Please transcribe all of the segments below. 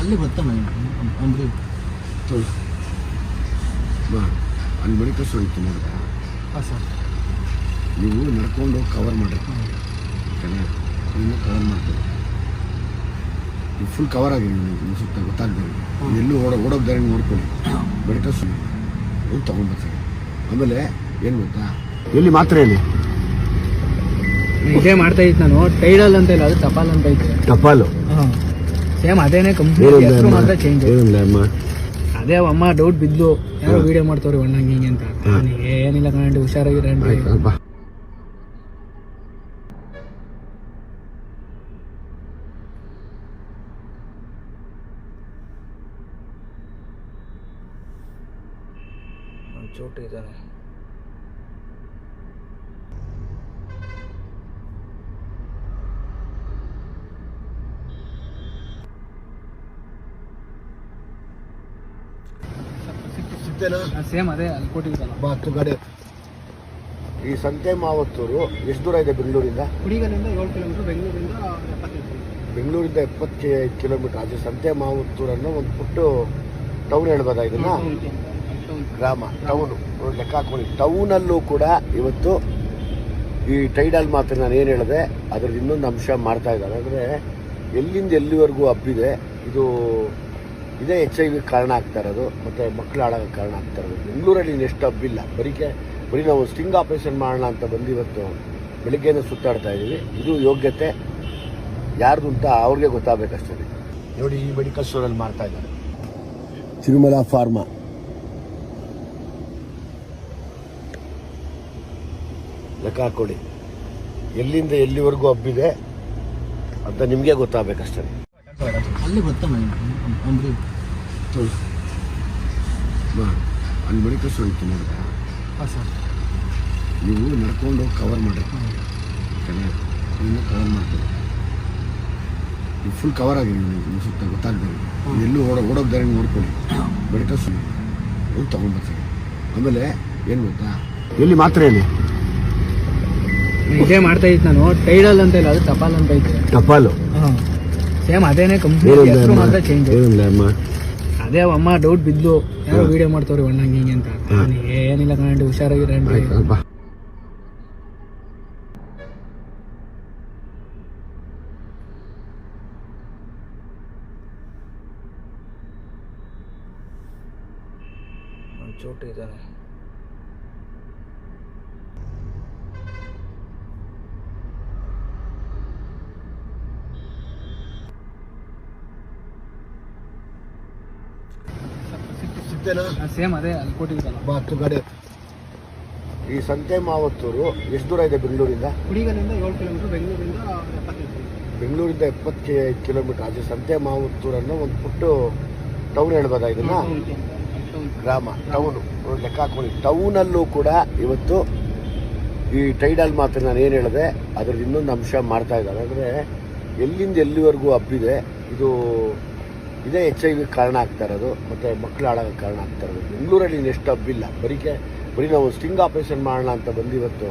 ಅಲ್ಲಿ ಬರ್ತಾನೆ ಅಂಬ್ರಿ ಅಲ್ಲಿ ಸ್ಟೋರ್ ಇತ್ತು ನೋಡಿದ ಹಾಂ ಸರ್. ನೀವು ನಡ್ಕೊಂಡು ಕವರ್ ಮಾಡಿ ಇನ್ನು ಕವರ್ ಮಾಡ್ತೀವಿ ನೀವು ಫುಲ್ ಕವರ್ ಆಗಿ ನೀವು ಸುತ್ತ ಗೊತ್ತಾಗ್ತಾರೆ ಎಲ್ಲೂ ಓಡೋ ಓಡೋದು ದಾರಿ ನೋಡ್ಕೊಳ್ಳಿ. ಮೆಡಿಕಲ್ ಸುಮ್ಮನೆ ಹೋಗಿ ತೊಗೊಂಡ್ಬರ್ತಾರೆ ಆಮೇಲೆ ಏನು ಗೊತ್ತಾ? ಎಲ್ಲಿ ಮಾತ್ರ ಎಲ್ಲಿ? ಇದೇ ಮಾಡ್ತಾ ಇತ್ತು ನಾನು. ಟೈಡಲ್ ಅಂತ ಇಲ್ಲ ಅದು ಟಪಾಲ್ ಅಂತ ಇತ್ತು ಟಪಾಲು? ಹಾಂ. ಸೇಮ್ ಅದೇನೆ ಕಂಪ್ನಿ ಹೆಸರು ಮಾತ್ರ ಚೇಂಜ್ ಅದೇ ಅಮ್ಮ ಡೌಟ್ ಬಿದ್ದು ಯಾರು. ವಿಡಿಯೋ ಮಾಡ್ತವ್ರಿ ಅಣ್ಣ ಹಿಂಗೆ ಅಂತ. ಏನಿಲ್ಲ ಕಣ್ಣಿ ಬಾ. ಚೋಟು ಇದ್ದಾನೆ. ಸಿಗ್ತೇನಾ ಸೇಮ್ ಅದೇ ಅಲ್ಲಿ ಕೊಟ್ಟಿದ್ದಲ್ಲ ಬಾ ಹತ್ತು ಗಾಡಿ. ಈ ಸಂತೆ ಮಾವತ್ತೂರು ಎಷ್ಟು ದೂರ ಇದೆ ಬೆಂಗಳೂರಿಂದ? ಕುಡಿಗಲಿಂದ ಏಳು ಕಿಲೋಮೀಟರ್ ಬೆಂಗಳೂರಿಂದ ಎಪ್ಪತ್ತೈದು. ಬೆಂಗಳೂರಿಂದ ಎಪ್ಪತ್ತು ಕಿಲೋಮೀಟರ್ ಆಚೆ ಸಂತೆ ಮಾವತ್ತೂರನ್ನು ಒಂದು ಪುಟ್ಟು ಟೌನ್ ಹೇಳ್ಬೋದಾ ಇದನ್ನ? ಗ್ರಾಮ ಟೌನು ಲೆಕ್ಕ ಹಾಕೊಳ್ಳಿ ಟೌನಲ್ಲೂ ಕೂಡ ಇವತ್ತು ಈ ಟೈಡಲ್ ಮಾತ್ರ ನಾನು ಏನು ಹೇಳಿದೆ ಅದ್ರದ್ದು ಇನ್ನೊಂದು ಅಂಶ ಮಾಡ್ತಾ ಇದ್ದಾರೆ. ಅಂದರೆ ಎಲ್ಲಿಂದ ಎಲ್ಲಿವರೆಗೂ ಹಬ್ಬಿದೆ ಇದು ಇದೇ ಎಚ್ ಐ ವಿ ಕಾರಣ ಆಗ್ತಾ ಇರೋದು ಮತ್ತು ಮಕ್ಕಳು ಆಡೋಕೆ ಕಾರಣ ಆಗ್ತಾ ಇರೋದು. ಬೆಂಗಳೂರಲ್ಲಿ ಎಷ್ಟು ಹಬ್ಬಿಲ್ಲ ಬರೀಕೆ ಬರೀ ನಾವು ಸ್ಟಿಂಗ್ ಆಪರೇಷನ್ ಮಾಡೋಣ ಅಂತ ಬಂದು ಇವತ್ತು ಬೆಳಿಗ್ಗೆನೇ ಸುತ್ತಾಡ್ತಾ ಇದ್ದೀವಿ. ಇದು ಯೋಗ್ಯತೆ ಯಾರ್ದು ಅಂತ ಅವ್ರಿಗೆ ಗೊತ್ತಾಗಬೇಕಷ್ಟೇ. ನೋಡಿ ಈ ಮೆಡಿಕಲ್ ಸ್ಟೋರಲ್ಲಿ ಮಾಡ್ತಾ ಇದ್ದಾರೆ. ತಿರುಮಲ ಫಾರ್ಮಾ. ಲೆಕ್ಕ ಹಾಕೊಳ್ಳಿ. ಎಲ್ಲಿಂದ ಎಲ್ಲಿವರೆಗೂ ಹಬ್ಬಿದೆ ಅಂತ ನಿಮಗೆ ಗೊತ್ತಾಗಬೇಕಷ್ಟೇ. ಅಲ್ಲಿ ತೊಳಿ ಬಾ ಅಲ್ಲಿ ಬಳಿಕ ಇತ್ತು ನೋಡಿದ ಹಾಂ ಸರ್. ನೀವು ನಡ್ಕೊಂಡು ಕವರ್ ಮಾಡಿ. ಇನ್ನು ಕವರ್ ಮಾಡ್ತೀವಿ ನೀವು ಫುಲ್ ಕವರ್ ಆಗಿ ನೀವು ಸುತ್ತ ಗೊತ್ತಾಗ್ಬೇಕು ಎಲ್ಲೂ ಓಡೋ ಓಡೋದು ದಾರಿ ನೋಡ್ಕೊಳ್ಳಿ. ಬಳಿಕ ಸುಳ್ಳು ಹೋಗಿ ತಗೊಂಡ್ಬರ್ತೀನಿ ಆಮೇಲೆ ಏನು ಗೊತ್ತಾ? ಎಲ್ಲಿ ಮಾತ್ರ ಎಲ್ಲಿ ಇದೇ ಮಾಡ್ತಾ ಇತ್ತು ನಾನು. ಟೈಡಲ್ ಅಂತ ಇಲ್ಲ ಅದು ಟಪಾಲ್ ಅಂತ ಇತ್ತು ಟಪಾಲು ಸೇಮ್ ಅದೇನೇ ಕಂಪ್ನಿ ಹೆಸರು ಮಾತ್ರ ಚೇಂಜ್ ಅದೇ ಅಮ್ಮ ಡೌಟ್ ಬಿದ್ದು ಯಾರೋ ವಿಡಿಯೋ ಮಾಡ್ತವ್ರಿ ಅಣ್ಣ ಹಿಂಗೆ ಅಂತ. ಏನಿಲ್ಲ ಕಂಡು ಹುಷಾರಾಗಿರ ಚೋಟು ಇದ್ದಾನೆ. ಸಿಗ್ತೇನಾ ಸೇಮ್ ಅದೇ ಅಲ್ಲಿ ಕೊಟ್ಟಿದ್ದಲ್ಲ ಬಾ ಹತ್ತು ಗಾಡಿ ಈ ಸಂತೆ ಮಾವತ್ತೂರು ಎಷ್ಟು ದೂರ ಇದೆ ಬೆಂಗಳೂರಿಂದ? ಕುಡಿಗಲಿಂದ ಏಳು ಕಿಲೋಮೀಟರ್ ಬೆಂಗಳೂರಿಂದ ಎಪ್ಪತ್ತೈದು ಬೆಂಗಳೂರಿಂದ ಎಪ್ಪತ್ತು ಕಿಲೋಮೀಟರ್ ಆಚೆ ಸಂತೆ ಮಾವತ್ತೂರನ್ನು ಒಂದು ಪುಟ್ಟು ಟೌನ್ ಹೇಳ್ಬೋದಾ ಇದನ್ನ? ಗ್ರಾಮ ಟೌನು ಲೆಕ್ಕ ಹಾಕೊಳ್ಳಿ ಟೌನಲ್ಲೂ ಕೂಡ ಇವತ್ತು ಈ ಟೈಡಲ್ ಮಾತ್ರ ನಾನು ಏನು ಹೇಳಿದೆ ಅದ್ರದ್ದು ಇನ್ನೊಂದು ಅಂಶ ಮಾಡ್ತಾ ಇದ್ದಾರೆ. ಅಂದರೆ ಎಲ್ಲಿಂದ ಎಲ್ಲಿವರೆಗೂ ಹಬ್ಬಿದೆ ಇದು ಇದೇ ಎಚ್ ಐ ವಿ ಕಾರಣ ಆಗ್ತಾ ಇರೋದು ಮತ್ತು ಮಕ್ಕಳು ಹಾಳಾಗೋಕ್ಕೆ ಕಾರಣ ಆಗ್ತಾ ಇರೋದು. ಬೆಂಗಳೂರಲ್ಲಿ ನೆಕ್ಸ್ಟ್ ಎಷ್ಟು ಹಬ್ಬಿಲ್ಲ ಬರೀಕೆ ಬರೀ ನಾವು ಸ್ಟಿಂಗ್ ಆಪರೇಷನ್ ಮಾಡೋಣ ಅಂತ ಬಂದು ಇವತ್ತು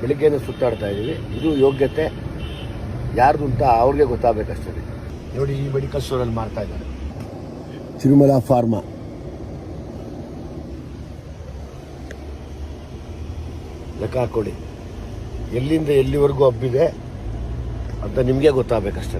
ಬೆಳಿಗ್ಗೆನೇ ಸುತ್ತಾಡ್ತಾ ಇದ್ದೀವಿ. ಇದು ಯೋಗ್ಯತೆ ಯಾರ್ದು ಅಂತ ಅವ್ರಿಗೆ ಗೊತ್ತಾಗಬೇಕಷ್ಟೇ. ನೋಡಿ ಈ ಮೆಡಿಕಲ್ ಸ್ಟೋರಲ್ಲಿ ಮಾಡ್ತಾ ಇದ್ದಾರೆ. ತಿರುಮಲ ಫಾರ್ಮಾ ಲೆಕ್ಕ ಹಾಕೊಳ್ಳಿ. ಎಲ್ಲಿಂದ ಎಲ್ಲಿವರೆಗೂ ಹಬ್ಬಿದೆ ಅಂತ ನಿಮಗೆ ಗೊತ್ತಾಗಬೇಕಷ್ಟೇ.